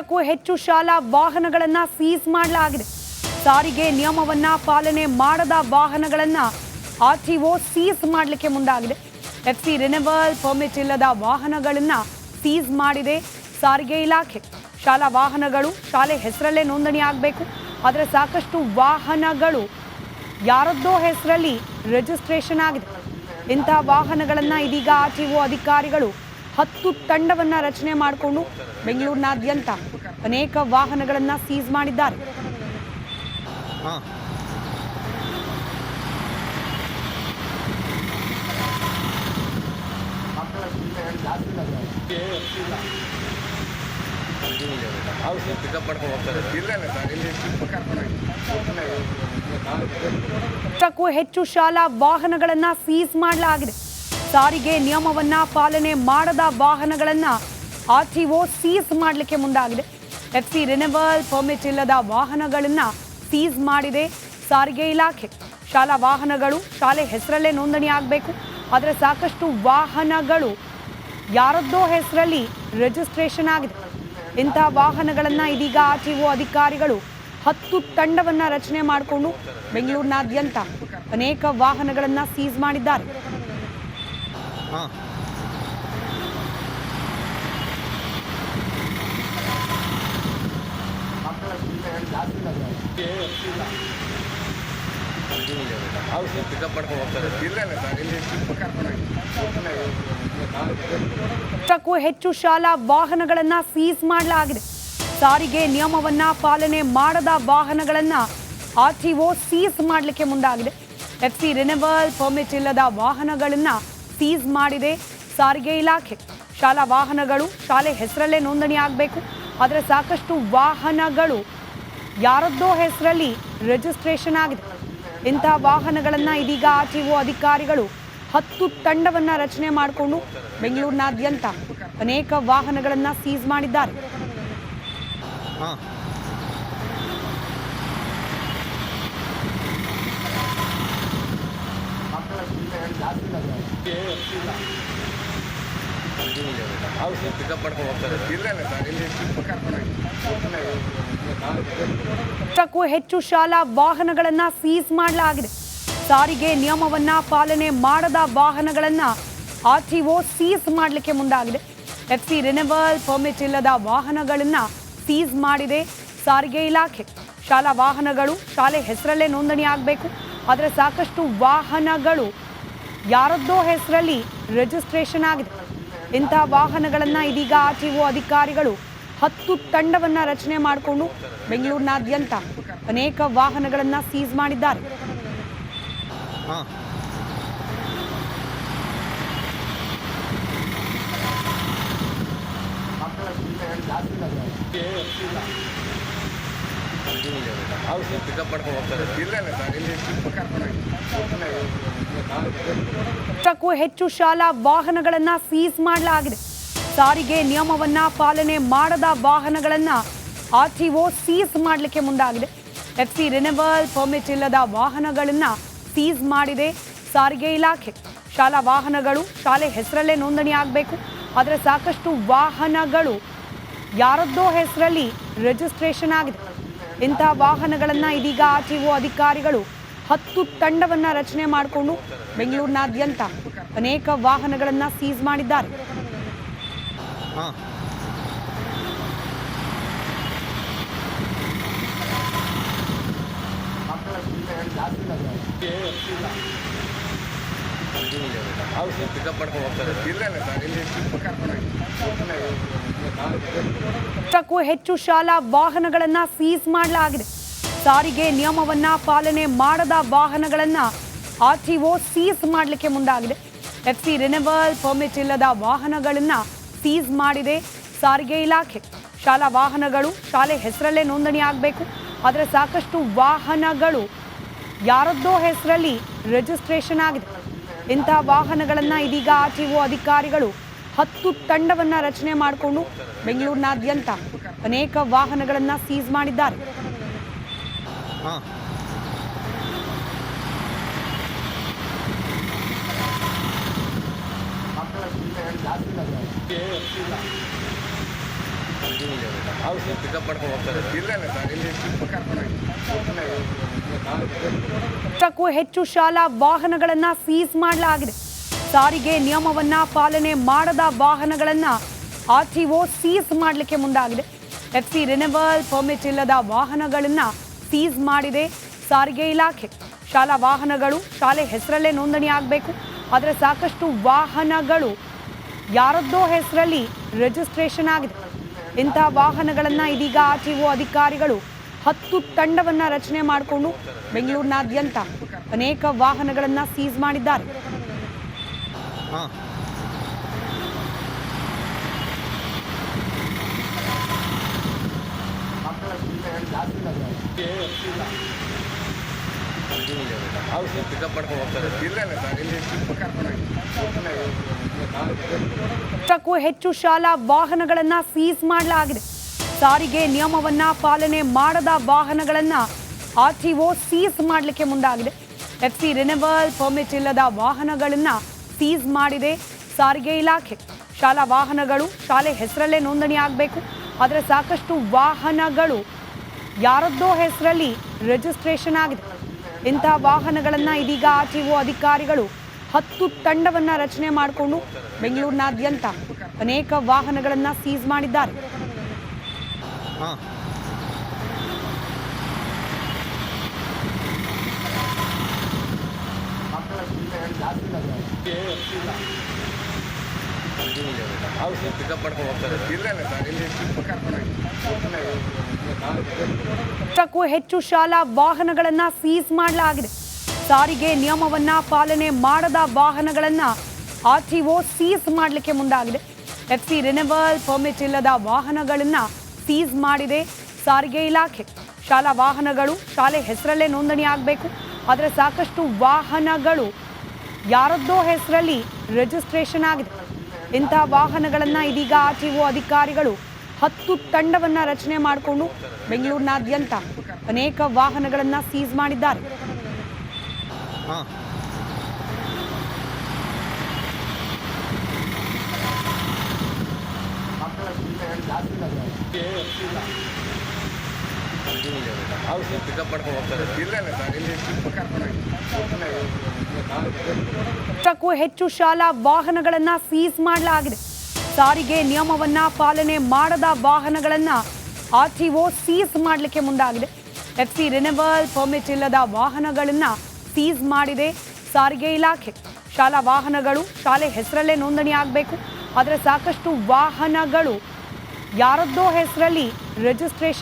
ಲಕ್ಷಕ್ಕೂ ಹೆಚ್ಚು ಶಾಲಾ ವಾಹನಗಳನ್ನ ಸೀಸ್ ಮಾಡಲಾಗಿದೆ. ಸಾರಿಗೆ ನಿಯಮವನ್ನ ಪಾಲನೆ ಮಾಡದ ವಾಹನಗಳನ್ನ ಆರ್ಟಿಒ ಸೀಸ್ ಮಾಡಲಿಕ್ಕೆ ಮುಂದಾಗಿದೆ. ಎಫ್ಸಿ ರಿನಿವಲ್ ಪರ್ಮಿಟ್ ಇಲ್ಲದ ವಾಹನಗಳನ್ನ ಸೀಸ್ ಮಾಡಿದೆ ಸಾರಿಗೆ ಇಲಾಖೆ. ಶಾಲಾ ವಾಹನಗಳು ಶಾಲೆ ಹೆಸರಲ್ಲೇ ನೋಂದಣಿ ಆಗಬೇಕು. ಆದರೆ ಸಾಕಷ್ಟು ವಾಹನಗಳು ಯಾರದ್ದೋ ಹೆಸರಲ್ಲಿ ರಿಜಿಸ್ಟ್ರೇಷನ್ ಆಗಿದೆ. ಇಂತಹ ವಾಹನಗಳನ್ನು ಇದೀಗ ಆರ್ಟಿಒ ಅಧಿಕಾರಿಗಳು ಹತ್ತು ತಂಡವನ್ನ ರಚನೆ ಮಾಡಿಕೊಂಡು ಬೆಂಗಳೂರಿನಾದ್ಯಂತ ಅನೇಕ ವಾಹನಗಳನ್ನ ಸೀಸ್ ಮಾಡಿದ್ದಾರೆ. ಹೆಚ್ಚು ಶಾಲಾ ವಾಹನಗಳನ್ನ ಸೀಸ್ ಮಾಡಲಾಗಿದೆ. ಸಾರಿಗೆ ನಿಯಮವನ್ನ ಪಾಲನೆ ಮಾಡದ ವಾಹನಗಳನ್ನ ಒ ಸೀಸ್ ಮಾಡಲಿಕ್ಕೆ ಮುಂದಾಗಿದೆ. ಎಫ್ ಸಿ ರಿನಿವಲ್ ಪರ್ಮಿಟ್ ಇಲ್ಲದ ವಾಹನಗಳನ್ನ ಸೀಸ್ ಮಾಡಿದೆ ಸಾರಿಗೆ ಇಲಾಖೆ. ಶಾಲಾ ವಾಹನಗಳು ಶಾಲೆ ಹೆಸರಲ್ಲೇ ನೋಂದಣಿ ಆಗಬೇಕು. ಆದರೆ ಸಾಕಷ್ಟು ವಾಹನಗಳು ಯಾರದ್ದೋ ಹೆಸರಲ್ಲಿ ರಿಜಿಸ್ಟ್ರೇಷನ್ ಆಗಿದೆ. ಇಂತಹ ವಾಹನಗಳನ್ನು ಇದೀಗ ಆರ್ ಟಿ ಒ ಅಧಿಕಾರಿಗಳು ಹತ್ತು ತಂಡವನ್ನು ರಚನೆ ಮಾಡಿಕೊಂಡು ಬೆಂಗಳೂರಿನಾದ್ಯಂತ ಅನೇಕ ವಾಹನಗಳನ್ನು ಸೀಸ್ ಮಾಡಿದ್ದಾರೆ. ಹಾಂ. ಹೆಚ್ಚು ಶಾಲಾ ವಾಹನಗಳನ್ನ ಸೀಸ್ ಮಾಡಲಾಗಿದೆ. ಸಾರಿಗೆ ನಿಯಮವನ್ನ ಪಾಲನೆ ಮಾಡದ ವಾಹನಗಳನ್ನ ಆರ್ಟಿಒ ಸೀಸ್ ಮಾಡಲಿಕ್ಕೆ ಮುಂದಾಗಿದೆ. ಎಫ್ಸಿ ರಿನಿವಲ್ ಪರ್ಮಿಟ್ ಇಲ್ಲದ ವಾಹನಗಳನ್ನ ಸೀಸ್ ಮಾಡಿದೆ ಸಾರಿಗೆ ಇಲಾಖೆ. ಶಾಲಾ ವಾಹನಗಳು ಶಾಲೆ ಹೆಸರಲ್ಲೇ ನೋಂದಣಿ ಆಗಬೇಕು. ಆದರೆ ಸಾಕಷ್ಟು ವಾಹನಗಳು ಯಾರದ್ದೋ ಹೆಸರಲ್ಲಿ ರಿಜಿಸ್ಟ್ರೇಷನ್ ಆಗಿದೆ. ಇಂತಹ ವಾಹನಗಳನ್ನು ಇದೀಗ ಆರ್ಟಿಒ ಅಧಿಕಾರಿಗಳು ಹತ್ತು ತಂಡವನ್ನು ರಚನೆ ಮಾಡಿಕೊಂಡು ಬೆಂಗಳೂರಿನಾದ್ಯಂತ ಅನೇಕ ವಾಹನಗಳನ್ನು ಸೀಸ್ ಮಾಡಿದ್ದಾರೆ. ಪಿಕಪ್ ಹೆಚ್ಚು ಶಾಲಾ ವಾಹನಗಳನ್ನ ಸೀಸ್ ಮಾಡಲಾಗಿದೆ. ಸಾರಿಗೆ ನಿಯಮವನ್ನ ಪಾಲನೆ ಮಾಡದ ವಾಹನಗಳನ್ನ ಆರ್ಟಿಒ ಸೀಸ್ ಮಾಡಲಿಕ್ಕೆ ಮುಂದಾಗಿದೆ. ಎಫ್ಸಿ ರಿನಿವಲ್ ಪರ್ಮಿಟ್ ಇಲ್ಲದ ವಾಹನಗಳನ್ನ ಸೀಸ್ ಮಾಡಿದೆ ಸಾರಿಗೆ ಇಲಾಖೆ. ಶಾಲಾ ವಾಹನಗಳು ಶಾಲೆ ಹೆಸರಲ್ಲೇ ನೋಂದಣಿ ಆಗಬೇಕು. ಆದರೆ ಸಾಕಷ್ಟು ವಾಹನಗಳು ಯಾರದ್ದೋ ಹೆಸರಲ್ಲಿ ರಿಜಿಸ್ಟ್ರೇಷನ್ ಆಗಿದೆ. ಇಂತಹ ವಾಹನಗಳನ್ನು ಇದೀಗ ಆರ್ಟಿಒ ಅಧಿಕಾರಿಗಳು ಹತ್ತು ತಂಡವನ್ನ ರಚನೆ ಮಾಡಿಕೊಂಡು ಬೆಂಗಳೂರಿನಾದ್ಯಂತ ಅನೇಕ ವಾಹನಗಳನ್ನು ಸೀಸ್ ಮಾಡಿದ್ದಾರೆ. ಹಾಂ ಪಿಕಪ್ ಮಾಡ್ಕೊಂಡು ಹೋಗ್ತಾರೆ ಇಲ್ಲ ಇಲ್ಲ ಸರ್ ಇಲ್ಲಿ ಕರ್ಕೊಂಡು ಲಕ್ಷಕ್ಕೂ ಹೆಚ್ಚು ಶಾಲಾ ವಾಹನಗಳನ್ನ ಸೀಸ್ ಮಾಡಲಾಗಿದೆ. ಸಾರಿಗೆ ನಿಯಮವನ್ನ ಪಾಲನೆ ಮಾಡದ ವಾಹನಗಳನ್ನ ಆರ್ಟಿಒ ಸೀಸ್ ಮಾಡಲಿಕ್ಕೆ ಮುಂದಾಗಿದೆ. ಎಫ್ ಸಿ ರಿನಿವಲ್ ಪರ್ಮಿಟ್ ಇಲ್ಲದ ವಾಹನಗಳನ್ನ ಸೀಸ್ ಮಾಡಿದೆ ಸಾರಿಗೆ ಇಲಾಖೆ. ಶಾಲಾ ವಾಹನಗಳು ಶಾಲೆ ಹೆಸರಲ್ಲೇ ನೋಂದಣಿ ಆಗಬೇಕು. ಆದರೆ ಸಾಕಷ್ಟು ವಾಹನಗಳು ಯಾರದ್ದೋ ಹೆಸರಲ್ಲಿ ರಿಜಿಸ್ಟ್ರೇಷನ್ ಆಗಿದೆ. ಇಂತಹ ವಾಹನಗಳನ್ನು ಇದೀಗ ಆರ್ಟಿಒ ಅಧಿಕಾರಿಗಳು ಹತ್ತು ತಂಡವನ್ನ ರಚನೆ ಮಾಡಿಕೊಂಡು ಬೆಂಗಳೂರಿನಾದ್ಯಂತ ಅನೇಕ ವಾಹನಗಳನ್ನು ಸೀಸ್ ಮಾಡಿದ್ದಾರೆ. ಲಕ್ಷಕ್ಕೂ ಹೆಚ್ಚು ಶಾಲಾ ವಾಹನಗಳನ್ನ ಸೀಸ್ ಮಾಡಲಾಗಿದೆ. ಸಾರಿಗೆ ನಿಯಮವನ್ನ ಪಾಲನೆ ಮಾಡದ ವಾಹನಗಳನ್ನ ಆರ್ಟಿಒ ಸೀಸ್ ಮಾಡಲಿಕ್ಕೆ ಮುಂದಾಗಿದೆ. ಎಫ್ಸಿ ರಿನಿವಲ್ ಪರ್ಮಿಟ್ ಇಲ್ಲದ ವಾಹನಗಳನ್ನ ಸೀಸ್ ಮಾಡಿದೆ ಸಾರಿಗೆ ಇಲಾಖೆ. ಶಾಲಾ ವಾಹನಗಳು ಶಾಲೆ ಹೆಸರಲ್ಲೇ ನೋಂದಣಿ ಆಗಬೇಕು. ಆದರೆ ಸಾಕಷ್ಟು ವಾಹನಗಳು ಯಾರದ್ದೋ ಹೆಸರಲ್ಲಿ ರಿಜಿಸ್ಟ್ರೇಷನ್ ಆಗಿದೆ. ಇಂತಹ ವಾಹನಗಳನ್ನ ಇದೀಗ ಆರ್ಟಿಒ ಅಧಿಕಾರಿಗಳು ಹತ್ತು ತಂಡವನ್ನ ರಚನೆ ಮಾಡಿಕೊಂಡು ಬೆಂಗಳೂರಿನಾದ್ಯಂತ ಅನೇಕ ವಾಹನಗಳನ್ನ ಸೀಸ್ ಮಾಡಿದ್ದಾರೆ. ಹೌದು ಪಿಕಪ್ ಹೆಚ್ಚು ಶಾಲಾ ವಾಹನಗಳನ್ನ ಸೀಸ್ ಮಾಡಲಾಗಿದೆ. ಸಾರಿಗೆ ನಿಯಮವನ್ನ ಪಾಲನೆ ಮಾಡದ ವಾಹನಗಳನ್ನ ಆರ್ಟಿಒ ಸೀಸ್ ಮಾಡಲಿಕ್ಕೆ ಮುಂದಾಗಿದೆ. ಎಫ್ಸಿ ರಿನಿವಲ್ ಪರ್ಮಿಟ್ ಇಲ್ಲದ ವಾಹನಗಳನ್ನ ಸೀಸ್ ಮಾಡಿದೆ ಸಾರಿಗೆ ಇಲಾಖೆ. ಶಾಲಾ ವಾಹನಗಳು ಶಾಲೆ ಹೆಸರಲ್ಲೇ ನೋಂದಣಿ ಆಗಬೇಕು. ಆದರೆ ಸಾಕಷ್ಟು ವಾಹನಗಳು ಯಾರದ್ದೋ ಹೆಸರಲ್ಲಿ ರಿಜಿಸ್ಟ್ರೇಷನ್ ಆಗಿದೆ. ಇಂಥ ವಾಹನಗಳನ್ನು ಇದೀಗ ಆರ್ ಟಿ ಒ ಅಧಿಕಾರಿಗಳು ಹತ್ತು ತಂಡವನ್ನು ರಚನೆ ಮಾಡಿಕೊಂಡು ಬೆಂಗಳೂರಿನಾದ್ಯಂತ ಅನೇಕ ವಾಹನಗಳನ್ನು ಸೀಸ್ ಮಾಡಿದ್ದಾರೆ. ಹೌದು ಹೆಚ್ಚು ಶಾಲಾ ವಾಹನಗಳನ್ನು ಸೀಸ್ ಮಾಡಲಾಗಿದೆ. ಸಾರಿಗೆ ನಿಯಮವನ್ನ ಪಾಲನೆ ಮಾಡದ ವಾಹನಗಳನ್ನ ಆರ್ಟಿಒ ಸೀಸ್ ಮಾಡಲಿಕ್ಕೆ ಮುಂದಾಗಿದೆ. ಎಫ್ಸಿ ರಿನಿವಲ್ ಪರ್ಮಿಟ್ ಇಲ್ಲದ ವಾಹನಗಳನ್ನ ಸೀಸ್ ಮಾಡಿದೆ ಸಾರಿಗೆ ಇಲಾಖೆ. ಶಾಲಾ ವಾಹನಗಳು ಶಾಲೆ ಹೆಸರಲ್ಲೇ ನೋಂದಣಿ ಆಗಬೇಕು. ಆದರೆ ಸಾಕಷ್ಟು ವಾಹನಗಳು ಯಾರದ್ದೋ ಹೆಸರಲ್ಲಿ ರಿಜಿಸ್ಟ್ರೇಷನ್ ಆಗಿದೆ. ಇಂಥ ವಾಹನಗಳನ್ನು ಇದೀಗ ಆರ್ ಟಿ ಒ ಅಧಿಕಾರಿಗಳು ಹತ್ತು ತಂಡವನ್ನು ರಚನೆ ಮಾಡಿಕೊಂಡು ಬೆಂಗಳೂರಿನಾದ್ಯಂತ ಅನೇಕ ವಾಹನಗಳನ್ನು ಸೀಸ್ ಮಾಡಿದ್ದಾರೆ. ಹೌದು ಪಿಕಪ್ ಮಾಡ್ಕೊಂಡು ಹೋಗ್ತಾರೆ ಇಲ್ಲ ಇಲ್ಲ ಸರ್ ಇಲ್ಲಿ ಪಿಕಪ್ ಕರ್ಕೊಂಡು ಕ್ಕೂ ಹೆಚ್ಚು ಶಾಲಾ ವಾಹನಗಳನ್ನು ಸೀಸ್ ಮಾಡಲಾಗಿದೆ. ಸಾರಿಗೆ ನಿಯಮವನ್ನ ಪಾಲನೆ ಮಾಡದ ವಾಹನಗಳನ್ನ ಆರ್ಟಿಒ ಸೀಸ್ ಮಾಡಲಿಕ್ಕೆ ಮುಂದಾಗಿದೆ. ಎಫ್ಸಿ ರಿನಿವಲ್ ಪರ್ಮಿಟ್ ಇಲ್ಲದ ವಾಹನಗಳನ್ನ ಸೀಸ್ ಮಾಡಿದೆ ಸಾರಿಗೆ ಇಲಾಖೆ. ಶಾಲಾ ವಾಹನಗಳು ಶಾಲೆ ಹೆಸರಲ್ಲೇ ನೋಂದಣಿ ಆಗಬೇಕು. ಆದರೆ ಸಾಕಷ್ಟು ವಾಹನಗಳು ಯಾರದ್ದೋ ಹೆಸರಲ್ಲಿ ರಿಜಿಸ್ಟ್ರೇಷನ್ ಆಗಿದೆ. ಇಂತಹ ವಾಹನಗಳನ್ನು ಇದೀಗ ಆರ್ ಟಿ ಒ ಅಧಿಕಾರಿಗಳು ಹತ್ತು ತಂಡವನ್ನು ರಚನೆ ಮಾಡಿಕೊಂಡು ಬೆಂಗಳೂರಿನಾದ್ಯಂತ ಅನೇಕ ವಾಹನಗಳನ್ನು ಸೀಸ್ ಮಾಡಿದ್ದಾರೆ. ಹೆಚ್ಚು ಶಾಲಾ ವಾಹನಗಳನ್ನು ಸೀಸ್ ಮಾಡಲಾಗಿದೆ. ಸಾರಿಗೆ ನಿಯಮವನ್ನ ಪಾಲನೆ ಮಾಡದ ವಾಹನಗಳನ್ನ ಆರ್ಟಿಒ ಸೀಸ್ ಮಾಡಲಿಕ್ಕೆ ಮುಂದಾಗಿದೆ. ಎಫ್ ಸಿ ರಿನಿವಲ್ ಪರ್ಮಿಟ್ ಇಲ್ಲದ ವಾಹನಗಳನ್ನ ಸೀಸ್ ಮಾಡಿದೆ ಸಾರಿಗೆ ಇಲಾಖೆ. ಶಾಲಾ ವಾಹನಗಳು ಶಾಲೆ ಹೆಸರಲ್ಲೇ ನೋಂದಣಿ ಆಗಬೇಕು. ಆದರೆ ಸಾಕಷ್ಟು ವಾಹನಗಳು ಯಾರದ್ದೋ ಹೆಸರಲ್ಲಿ ರಿಜಿಸ್ಟ್ರೇಷನ್